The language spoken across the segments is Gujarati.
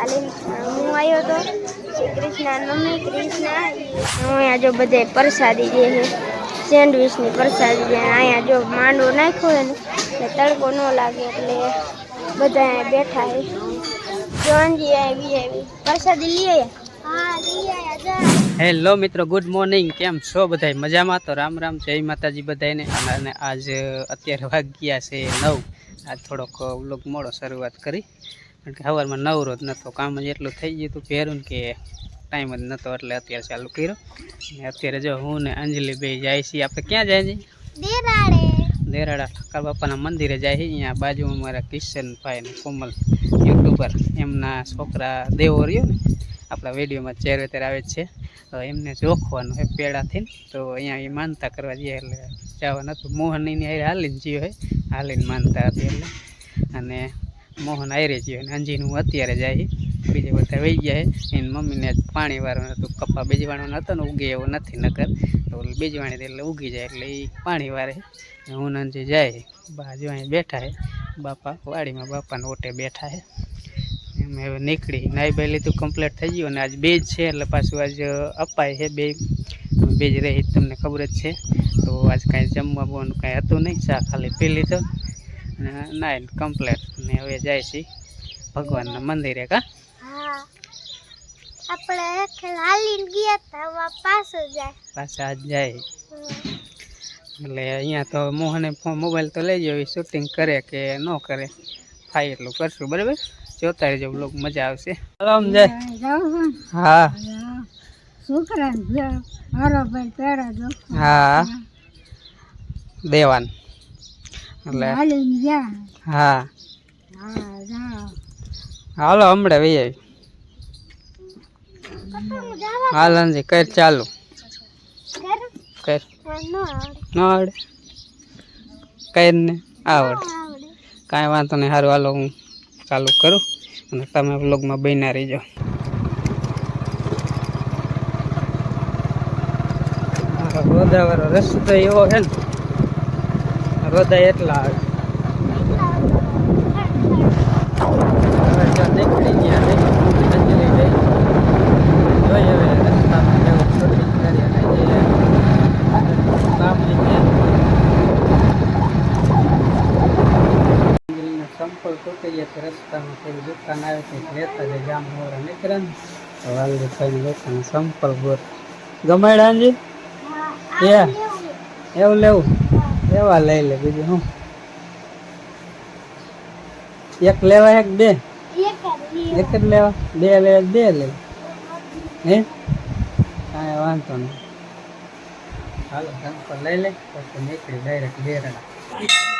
હાલીને હું આવ્યો હતો શ્રી કૃષ્ણ મમ્મી કૃષ્ણ હું અહીંયા જો બધે પ્રસાદી જે છે સેન્ડવિચની પ્રસાદી જે અહીંયા જો માંડવો નાખ્યો હોય ને એટલે તડકો ન લાગે એટલે બધા અહીંયા બેઠા છે. જોનજી આવી આવી. પ્રસાદી લઈ આવ્યા હા હેલો મિત્રો ગુડ મોર્નિંગ. કેમ છો બધા મજામાં? તો રામ રામ જય માતાજી બધાને અને અને આજ અત્યારે વાગ્યા છે નવ. આજ થોડોક વ્લોગ મોડો શરૂઆત કરી. કારણ કે સવારમાં નવરો જ નહોતો કામ જ એટલું થઈ ગયું હતું પહેરું કે ટાઈમ જ નહોતો એટલે અત્યારે ચાલુ કર્યો. અને અત્યારે જો હું ને અંજલિ બે જાય છીએ આપણે ક્યાં જાય છીએ દેરાડા ઠાકર બાપાના મંદિરે જાય છે અહીંયા બાજુમાં મારા કિશનભાઈ ને કોમલ યુટ્યુબર એમના છોકરા દેવો રહ્યો ને આપણા વિડીયોમાં ચહેરો ત્યારે આવે છે. તો એમને જોખવાનું હોય પેડાથી તો અહીંયા એ માનતા કરવા જઈએ એટલે જવાનું હતું. મોહનની હાલીને જીવ હોય હાલીને માનતા હતી એટલે અને મોહન આયરી જીવ અને અંજીનું અત્યારે જાય બીજે બધા વહી ગયા એની મમ્મીને પાણી વાળવાનું હતું. કપ્પા બીજવાણું હતો ને ઉગે એવો નથી નકર તો બીજવાણી એટલે ઉગી જાય એટલે એ પાણી વારે. હું નંજી જાય. બાજુ અહીં બેઠા હે બાપા વાડીમાં બાપાને ઓટે બેઠા હે એમ હવે નીકળી. નાઈ ભાઈ લીધું કમ્પ્લીટ થઈ ગયું અને આજ બેજ છે એટલે પાછું આજ અપાય છે બે બે જ રહી તમને ખબર જ છે. તો આજ કાંઈ જમવા બવાનું કાંઈ હતું નહીં. ચા ખાલી પી લીધો. અને નાઈ કમ્પ્લીટ અને હવે જાય છે ભગવાનના મંદિરે કા? હા. આપણે હાલીને ગયા હતા પાછો જાય. પાછા જાય. એટલે અહીંયા તો મોહને ફોન મોબાઈલ તો લઈ જવી શૂટિંગ કરે કે ન કરે. થાય એટલું કરશું બરાબર? જોતા રહેજો બ્લોગ મજા આવશે. હલો જય. હા હા. દેવાન. એટલે હા. હાલો, હમણાં વહી આવી. હાલ અંજી કર, ચાલુ. કર. ન આવડે. ને, આવડે. કાંઈ વાંધો નહીં સારું હાલો, હું ચાલુ કરું અને તમે બ્લોગમાં બન્યા રહીજો. રોદાવાળો રસ્તો એવો છે ને રોદા એટલા આવે હવે જો નીકળી ગયા ને અંજલિ જઈ જોઈએ હવે રસ્તામાં જેવું શૂટિંગ કરી અને જે કામની મેન અંજલિનો સંપલ તૂટી જાય તો રસ્તામાં કોઈ દુકાન આવે છે લેતા જાય જામ હોરા નીકળે ને તો વાલી થઈને લોકોને સંપલ ગોર ગમાડ્યા અંજી એ એવું લેવું એવા લઈ લે બીજું શું એક લેવા એક બે એક જ લેવા બે લેવા બે લે હે કાંઈ વાંધો નહીં હાલો સંપલ લઈ લે પછી નીકળી ડાયરેક્ટ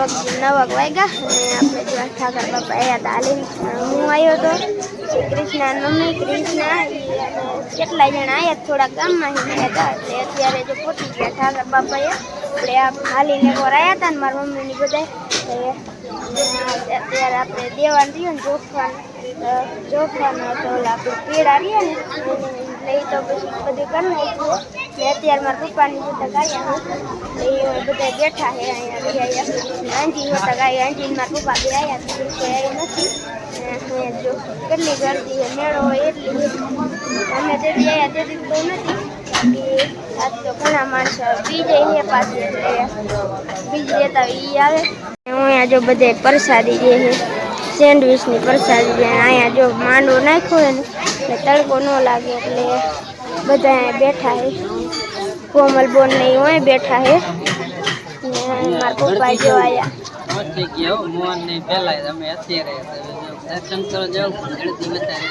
બેરડા નવક વાગ્યા અને આપણે જો ઠાકર બાપા આવ્યા હતા હાલીને હું આવ્યો હતો શ્રી કૃષ્ણ મમ્મી કૃષ્ણ ઈ અને કેટલા જણા આવ્યા થોડા ગામમાં આવ્યા હતા એટલે અત્યારે જો પહોંચી ગયા ઠાકર બાપાએ. આપણે આ હાલીને એકવાર આવ્યા હતા ને મારા મમ્મીની બધા અત્યારે આપણે દેવાન રહ્યું ને જોખવાન જોખવાનો હતો ઓલા આપણે પેડા રહ્યા ને. લઈ તો પછી બધું કરી નાખ્યું. ને અત્યારે મારા પપ્પાની બધા ગાયા એ બધા બેઠા છે અહીંયા બે આંજી હતા ગાય, આંટી મારા પપ્પા બે આવ્યા તો કોઈ આવ્યું નથી. જો કેટલી ગરદી મેળો હોય એટલી અમે તે આવ્યા તેથી તો નથી. આજ તો ઘણા માણસો બીજે છે પાછી. બીજ લેતા એ આવે. હું અહીંયા જો બધે પ્રસાદી જે છે. સેન્ડવિચની પ્રસાદી જે અહીંયા જો માંડવો નાખ્યો હોય ને એટલે તડકો ન લાગે એટલે બધા અહીંયા બેઠા છે કોમલ બોન ને હોય બેઠા છે ને મારા પપ્પા જો આયા. પહોંચી ગયા હો મોહન ને પેલા અમે અત્યારે દર્શન કરવા જાવ ગણતી વધારે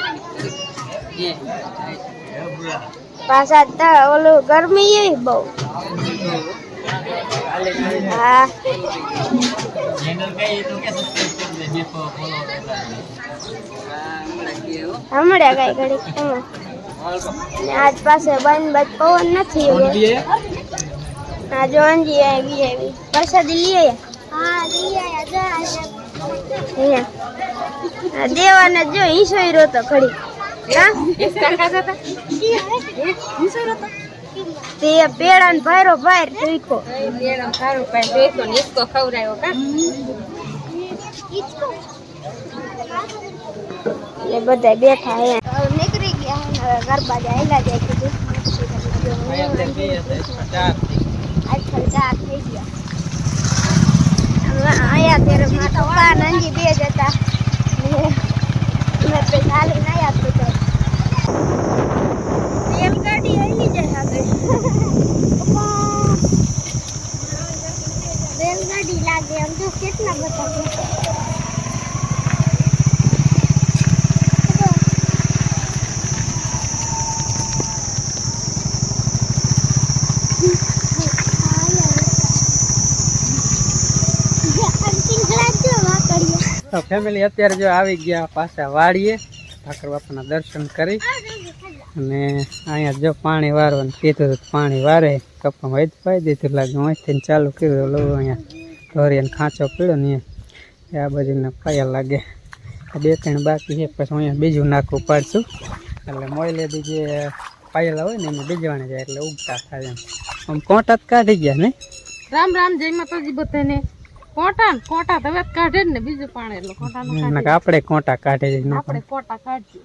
પાછા ત- ઓલું ગરમી એવી બહુ. હા હમણાં કઈ ઘડી. આજ પાસે બંધ બંધ પવન નથી આવ્યો. આ જો અંજી આવી આવી પ્રસાદી લઈ હા લઈ આયા આ દેવાને જો ઈશ્વર હતો ખડી હા તે પેડા ને ભાયરો ભાયર ટીકો એ બધા બેઠા હે. નીકળી ગયા હવે ગરબા જાયલા જાય કીધું થઈ ગયા. આયા ત્યારે મારા પપ્પા ને બે જ હતા. ને મેં પછી હાલીને આયા તો. તો ફેમિલી અત્યારે જો આવી ગયા પાછા વાળીએ ઠાકર બાપાના દર્શન કરી. અને અહીંયા જો પાણી વારવાનું કીધું હતું પાણી વારે કપામાં જ પાઈ દીધું લાગે અહીંથી ચાલુ કર્યું લો અહીંયા ઢોરિયાને ખાંચો પીડ્યો ને આ બાજુના પાયા લાગે. બે ત્રણ બાકી છે પછી અહીંયા બીજું નાખું પાડશું. એટલે મોયલે જે પાયેલા હોય ને એમાં બીજવાને જાય એટલે ઉગતા થાય એમ. આમ કોટા કાઢી ગયા ને? રામ રામ જય માતાજી બધાને. કોટા કોટા તો હવે કાઢે ને બીજું પાણી એટલે કોટા આપણે કોટા કાઢી આપણે કોટા કાઢીએ.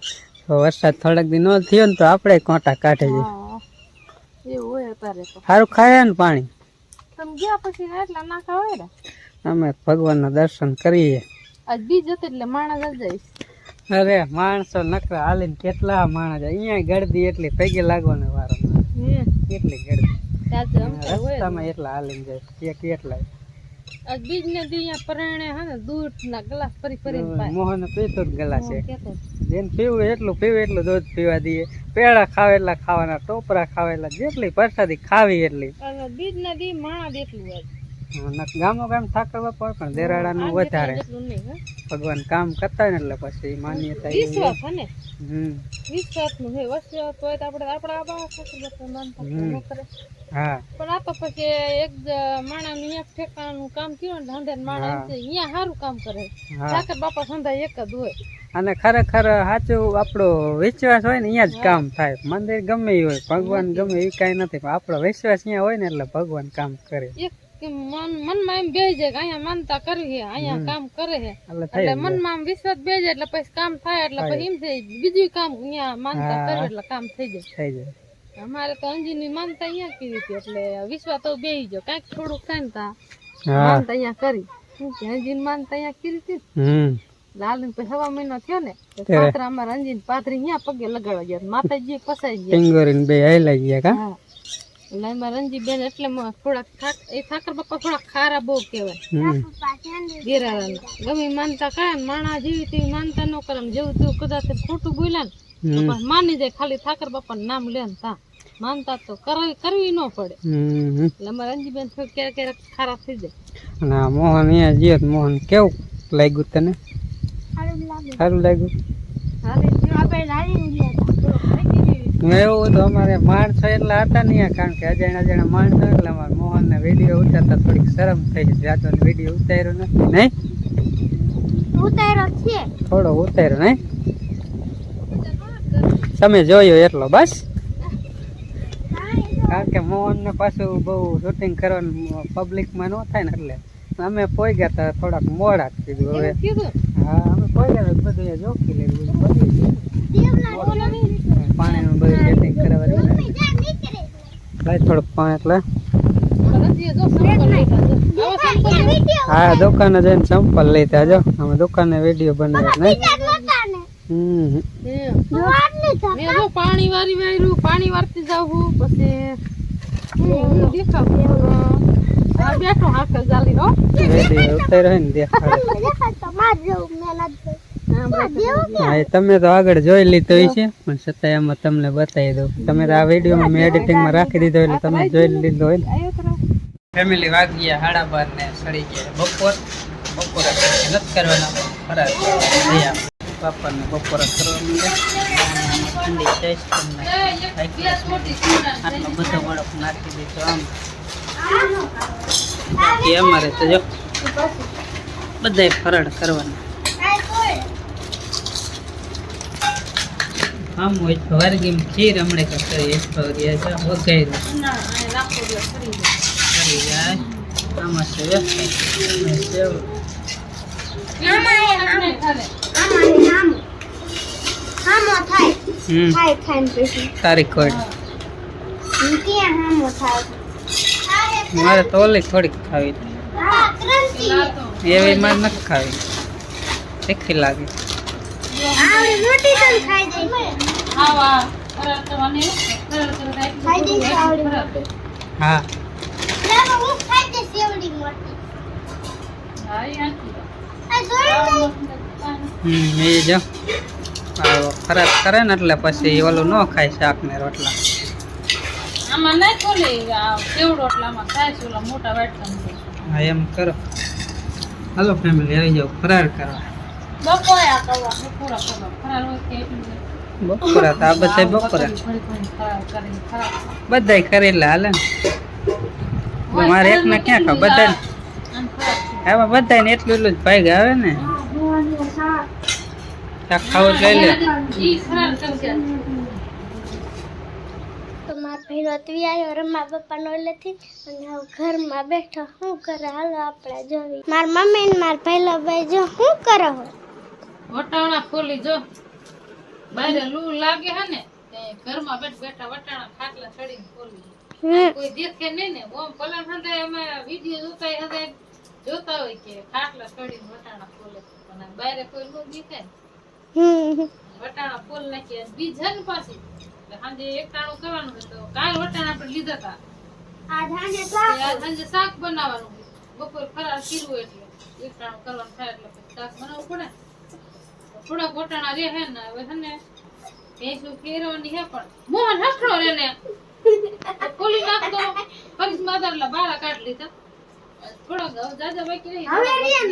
વરસાદ થોડાક દી નો થયો ને તો આપણે કોટા કાઢી છે. એવું હોય અત્યારે સારું ખાય ને પાણી. તમે ગયા પછી ના એટલા નાખા હોય ને? અમે ભગવાનના દર્શન કરીએ. આજ બીજ હતી એટલે માણસ જ જાય અરે માણસો નકરા હાલીને કેટલા માણસ અહીંયા ગળદી એટલી પૈકી લાગવાનો વારો કેટલી ગળદી. રસ્તામાં એટલા હાલીને જાય. એક એટલા આજ બીજ ને દી અહીંયા પરાણે હે ને દૂધ ના ગ્લાસ ફરી ફરીને મોહન પીતું જ ગલા છે જેને પીવું એટલું પીવું એટલું દૂધ પીવા દઈએ. પેડા ખાવે એટલા ખાવાના ટોપરા ખાવે એટલા જેટલી પરસાદી ખાવી એટલી. બીજ ને દી માણસ એટલું હોય. ગામો ગામ ઠાકર બાપા પણ દેરાડાનું વધારે. ભગવાન કામ કરતા હોય ને એટલે પછી માન્યતા વિશ્વાસ ને? હમ. નું હે હોય તો આપણે આપણા આબા ઠાકર બાપા માનતા કરે. હા. પણ આ તો પછી એક માણસ અહીંયા ઠેકાણું કામ કર્યું ને ધંધે માણસ અહીંયા સારું કામ કરે. ઠાકર બાપા સંધા એક જ હોય. અને ખરેખર સાચું આપણો વિશ્વાસ હોય ને અહીંયા જ કામ થાય. મંદિર ગમે એ હોય ભગવાન ગમે એ કાંઈ નથી પણ આપણો વિશ્વાસ અહીંયા હોય ને એટલે ભગવાન કામ કરે. મનમાં એમ બેસી જાય કે અહીંયા માનતા કરવી છે અહીંયા કામ કરે છે. એટલે મનમાં આમ વિશ્વાસ જાય એટલે પછી કામ થાય એટલે પછી એમ થાય બીજું કામ અહીંયા માનતા કરે એટલે કામ થઈ જાય. થઈ જાય. અમારે તો અંજીની માનતા અહીંયા કરી હતી એટલે વિશ્વાસ તો બેસી ગયો. કાંઈક થોડુંક થાય ને તા માનતા અહીંયા કરી. અંજીની માનતા અહીંયા કરી હતી? હમ લાલ પછી હવા મહિનો થયો ને તો ત્યારે. અમારા અંજીન પાથરી અહીંયા પગે લગાડવા ગયા. માતાજી ફસાઈ ગયા. પિંગોરીને બે હાઈલા ગયા કા? એટલે અમારા રંજીબેન એટલે થોડાક થાક એ ઠાકર બાપા થોડાક ખારા બહુ કહેવાય. ગેરારાના ગમે માનતા કરે માણા જેવી તેવી માનતા ન કરે જેવું તેવું કદાચ ખોટું બોલ્યા ને માની જાય ખાલી ઠાકર બાપાનું નામ લે ને તા. માનતા તો કરવી કરવી ન પડે. એટલે અમારે રંજીબેન થોડીક ક્યારેક ક્યારેક ખારા થઈ જાય. અને મોહન અહીંયા જીઓ મોહન કેવું લાગ્યું તને? સારું લાગ્યું. મેં એવું તો અમારે માણસો એટલા હતા નહીં કારણ કે અજાણ અજાણા માણસો એટલે અમારે મોહનને વીડિયો ઉતારતા થોડીક શરમ થઈ જાતો વીડિયો ઉતાર્યો નથી નહીં? થોડો ઉતાર્યો નહીં? તમે જોયો એટલો બસ? કારણ કે મોહનને પાછું બહુ શૂટિંગ કરવાનું પબ્લિકમાં ન થાય ને એટલે અમે પોઈ ગયા હતા થોડાક મોડા કીધું હવે. હા, અમે હતા બધું જોખી બધું પાણીનું બધું સેટિંગ થોડુંક પાણી એટલે. હા, દુકાને જઈને સંપલ લેતા જો અમે દુકાને વીડિયો બનાવ્યો નહીં. પાણી વારી વાર્યું પાણી વારતી જાવું પછી દેખાવ. બેઠો હા એ તમે તો આગળ જોઈ લીધો છે પણ છતાંય આમાં તમને બતાવી દઉં. તમે તો આ વિડીયોમાં મેં એડિટિંગમાં રાખી દીધો એટલે તમે જોઈ લીધો હોય ફેમિલી ગયા સાડા બાર ને સડી ગયા. બપોર, બપોરે નથી કરવાના ફરાર થયા તો બાપાને બપોરા ઠંડી ટેસ્ટ આટલો બધો બરફ નાખી દીધો આમ. બાકી અમારે તો જો બધાય ફરડ કરવાના. આમ હોય તો વારગીમ ખીર હમણે કરતા એક પગિયા છે કરી જાય. આમાં છે સેવ કોડ હામો. થાય? મારે તો ઓલી થોડીક ખાવી. એવી મારે નથી ખાવી. તીખી લાગે. હા. હમ, એ જો. ખરાબ કરે ને એટલે પછી ઓલું ન ખાય શાક ને રોટલા. આમાં નહીં ખોલી કેવડો એટલે આમાં થાય છે ઓલા મોટા વાટકા હા એમ કરો. હાલો ફેમિલી આવી જાઓ. ફરાર કરવા. બપોરા કરવા બપોરા કરવા. ફરાર હોય કે એટલું બપોરા તો આ બધા બપોરા બધાય કરેલા હાલે. ને મારે એકને ક્યાં ખાવ બધા આમાં બધા ને એટલું એટલું જ ભાગ આવે ને. ખાવું લઈ લે. ઈ ફરાર કરશે તો મારા ભાઈ રતવી આવ્યો રમા પપ્પાનો એટલેથી અને હવે ઘરમાં બેઠો શું કરે? હાલો આપણે જોવી મારા મમ્મી ને માર પહેલા ભાઈ જો શું કરે હો વટાણા ખોલી જો. બારે લૂ લાગે હે ને ઘરમાં બેઠ બેઠા વટાણા ખાટલા ચડીને ખોલી કોઈ દેખે નહીં ને ઓમ પલન હંદે અમે વિડિયો જોતા હંદે જોતા હોય કે ખાટલા ચડીને વટાણા ખોલે. પણ બારે કોઈ નો દેખે હમ વટાણા ફોલ નાખી બીજન પાસે સાંજે એક ટાણું કરવાનું હોય તો કાલ વટાણા આપણે લીધા હતા. આજ સાંજે શાક? બનાવવાનું બપોર ફરાર કર્યું એટલે એક કરવાનું થાય એટલે પછી શાક બનાવવું પડે. થોડાક વટાણા રહે હે ને હવે છે ભેંસું ફેરવાની હે પણ મોહન હસરો રે ને. ખોલી નાખતો માતા બારા કાઢી લીધા. થોડાક હવે બાકી રહી હવે રિયન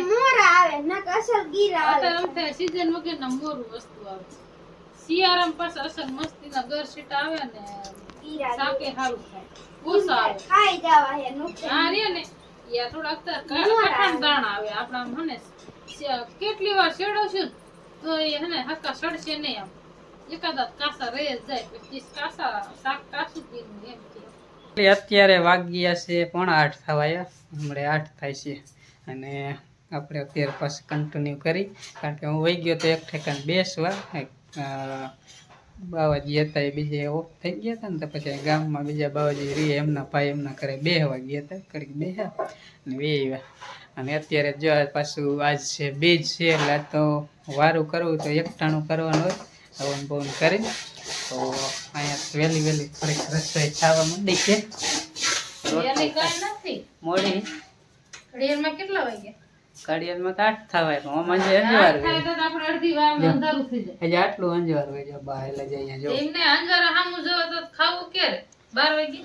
આવે નક અસલ ગીરા આવે. અત્યારે આમ થાય season મોરું વસ્તુ આવે. શિયાળામાં પાછા મસ્તી મસ્તીના ગર સીટ આવે ને સાકે સારું થાય. ઓછા આવે ખાઈ જવા હે નુકસાન આ રે ને. યા થોડા અત્યારે કઠણ દાણ આવે. આપણા મને કેટલી વાર શેડવશું તો એ હને હક્કા સડશે નહીં આમ. એકાદા કાસા રહી જાય પછી કાસા શાક કાસું પીનું એમ કે. અત્યારે વાગ્યા છે પણ આઠ થવાયા હમણાં આઠ થાય છે. અને આપણે અત્યારે પાછું કન્ટિન્યુ કરી. કારણ કે હું વહી ગયો તો એક ઠેકાને બેસવા. બાવાજી હતા એ બીજે ઓફ થઈ ગયા હતા ને તો પછી ગામમાં બીજા બાવાજી રે એમના ભાઈ એમના ઘરે બે વાગે ગયા હતા ઘડીક બે અને બે અને અત્યારે જો પાછું આજ છે બીજ છે એટલે તો વારું કરવું તો એકટાણું કરવાનું હોય હવન બવન કરી તો અહીંયા વહેલી વહેલી થોડીક રસોઈ ખાવા માંડી છે. મોડી. કેટલા વાગ્યા? ઘડિયાળમાં આઠ થવાય પણ આમાં જે અંજવાર થાય તો આપણે અડધી વાર અંધારું થઈ જાય. હજી આટલું અંજવાર હોય જો બહાર એટલે જ જો. એમને અંજવાર હામું જોવે તો ખાવું ક્યારે? બાર વાગે?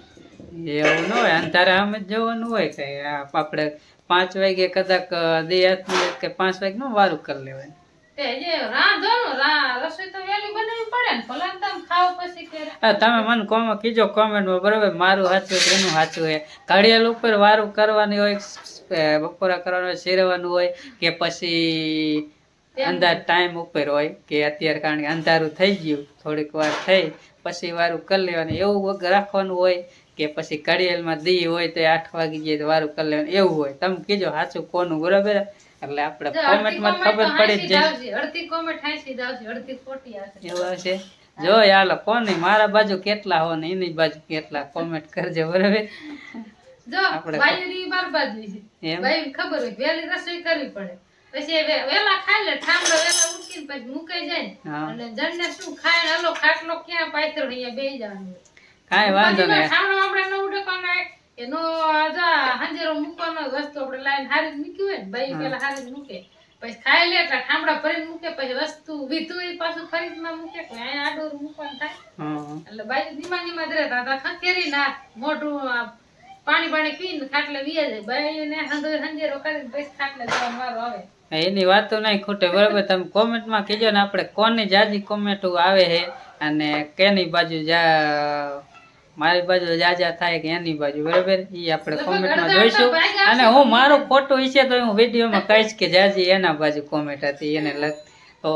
એવું ન હોય અંધારે આમ જ જવાનું હોય કે આપણે પાંચ વાગે કદાચ દેહાત કે પાંચ વાગે નું વારું કરી લેવાય. તમે મને કોમ કીજો કોમેન્ટમાં બરાબર? મારું સાચું કે એનું સાચું હોય ઘડિયાળ ઉપર વારું કરવાની હોય બપોરા કરવાનું હોય શેરવાનું હોય કે પછી અંધાર ટાઈમ ઉપર હોય કે અત્યારે કારણ કે અંધારું થઈ ગયું થોડીક વાર થઈ પછી વારું કરી લેવાનું એવું રાખવાનું હોય કે પછી ઘડિયાળમાં દી હોય તો આઠ વાગી જાય તો વારું કરી લેવાનું એવું હોય. તમે કીજો સાચું કોનું બરાબર? એટલે આપણે કોમેન્ટમાં ખબર પડી જ જાય. અડધી કોમેન્ટ હાંસી જ આવશે, અડધી ખોટી આવશે. એવું આવશે જો યાર કોને? મારા બાજુ કેટલા હો ને એની બાજુ કેટલા? કોમેન્ટ કરજે બરાબર? જો આપણે બાર બાજુ છે. ભાઈ ખબર હોય વહેલી રસોઈ કરવી પડે. પછી વેલા ખાઈ લે ઠામડો વેલા ઉઠીને પછી મુકાઈ જાય અને જણને શું ખાય હાલો ખાટલો ક્યાં પાથરો અહીંયા બેસી જવાનું. કાંઈ વાંધો નહીં. ઠામડો આપણે ન ઉડે હોય કે નો જા હાંજેરો મૂકવાનો વસ્તુ આપણે લાઈન હારી જ મૂકી હોય ને બાઈ પેલા હારી જ મૂકે. પછી ખાઈ લે એટલે ઠામડા ભરીને મૂકે પછી વસ્તુ વીધું એ પાછું ફરીજમાં મૂકે કે અહીંયા આડોર મૂકવાનું થાય. એટલે બાઈ ધીમા ધીમા જ રહેતા હતા ખંખેરી ના મોઢું પાણી પાણી પીને ખાટલે વીએ જાય બાઈ ને હંધો હંજેરો કરીને પછી ખાટલે જવા મારો આવે. એની વાતો નહીં ખૂટે બરાબર. તમે કોમેન્ટમાં કહેજો ને આપણે કોની જાજી કોમેન્ટો આવે છે અને કેની બાજુ જા મારી બાજુ જાજા થાય કે એની બાજુ બરાબર? એ આપણે કોમેન્ટમાં જોઈશું. અને હું મારું ફોટો વિશે તો હું વિડીયોમાં કહીશ કે જાજી એના બાજુ કોમેન્ટ હતી એને લગ તો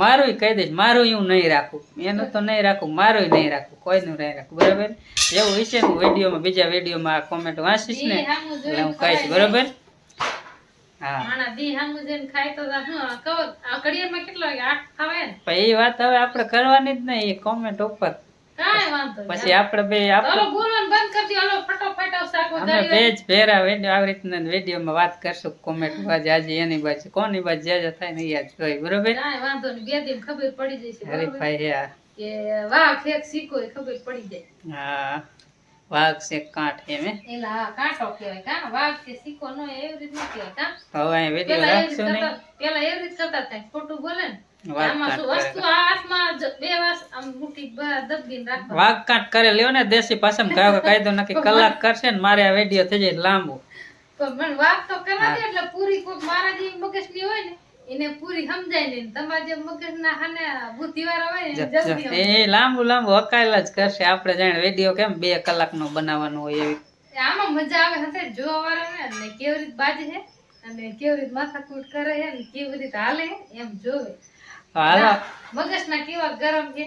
મારું કહી દઈશ મારું હું નહીં રાખું. એનું તો નહીં રાખું મારું નહીં રાખું કોઈનું નહીં રાખું બરાબર? એવું વિશે હું વિડીયોમાં બીજા વિડીયોમાં આ કોમેન્ટ વાંચીશ ને એટલે હું કહીશ બરાબર? એ વાત હવે આપણે કરવાની જ નહીં કોમેન્ટ ઉપર. પછી આપણે બે આપણે હાલો બોલવાનું બંધ કરી દો. હાલો ફટાફટ આવ શાક અમે વધારી બે જ ભેરા વીડિયો આવી રીતના વિડીયોમાં વાત કરશું કોમેન્ટ બાજુ આજે એની બાજુ કોની બાજુ જે જે થાય ને યાદ જોઈ બરોબર? વાંધો નહીં બે દિન ખબર પડી જશે? હરીફાઈ હે કે વાહ ફેક શીખો એ ખબર પડી જાય. હા વાઘ છે કાંઠ એમ એલા કાંટો કહેવાય કા? વાઘ કે શીખો નો એવી રીત ન કહેવાય કા? હવે વીડિયો પેલા એવી રીત રાખશું નહીં પેલા એવી રીત કરતા થાય ખોટું બોલે ને વાઘ વસ્તુ? કરે. લ્યો ને દેશી ભાષામાં કયો કાયદો નક્કી કલાક કરશે ને મારે આ વીડિયો થઈ જાય લાંબો. પણ વાઘ તો કરવા દે એટલે પૂરી કોક મારા જેવી મગજની હોય ને એને પૂરી સમજાય ને તમારા જે મગજના હાને બુદ્ધિવાળા હોય ને. જલ્દી એ લાંબુ લાંબુ હકાયેલા જ કરશે. આપણે જાણે વીડિયો કેમ બે કલાક નો બનાવવાનો હોય એવી. આમાં મજા આવે હશે જોવા ને અને કેવી રીત બાજે છે અને કેવી રીત માથાકૂટ કરે છે અને કેવી રીત હાલે એમ જોવે. હાલો. મગજના કેવા ગરમ છે.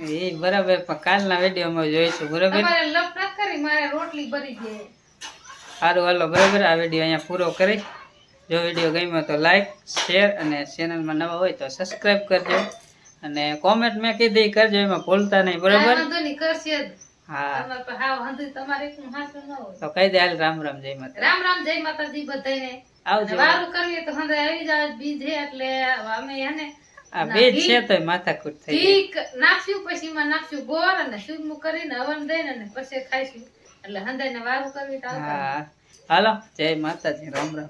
એ બરાબર પણ કાલના વિડીયોમાં જોઈશું બરાબર? તમારે લપ ન કરી મારે રોટલી ભરી છે. સારું હાલો બરાબર આ વીડિયો અહીંયા પૂરો કરી. જો વીડિયો ગમ્યો તો લાઈક શેર અને ચેનલમાં નવા હોય તો સબસ્ક્રાઈબ કરજો. અને કોમેન્ટ મેં કીધી કરજો એમાં ભૂલતા નહીં બરાબર? હા. તો કહી દે હાલ રામ રામ જય માતા રામ રામ જય માતાજી બધાને આવજો. વારું કરવી તો હંદે આવી જાય બીજે એટલે અમે હે આ બીજ છે તો માથાકૂટ થઈ ગઈ નાખશું પછી એમાં નાખશું ગોળ અને સુરમું કરીને હવન દઈને અને પછી ખાઈશું. એટલે હંધાઈને વારું કરવી તો હાલો જય માતાજી રામ રામ.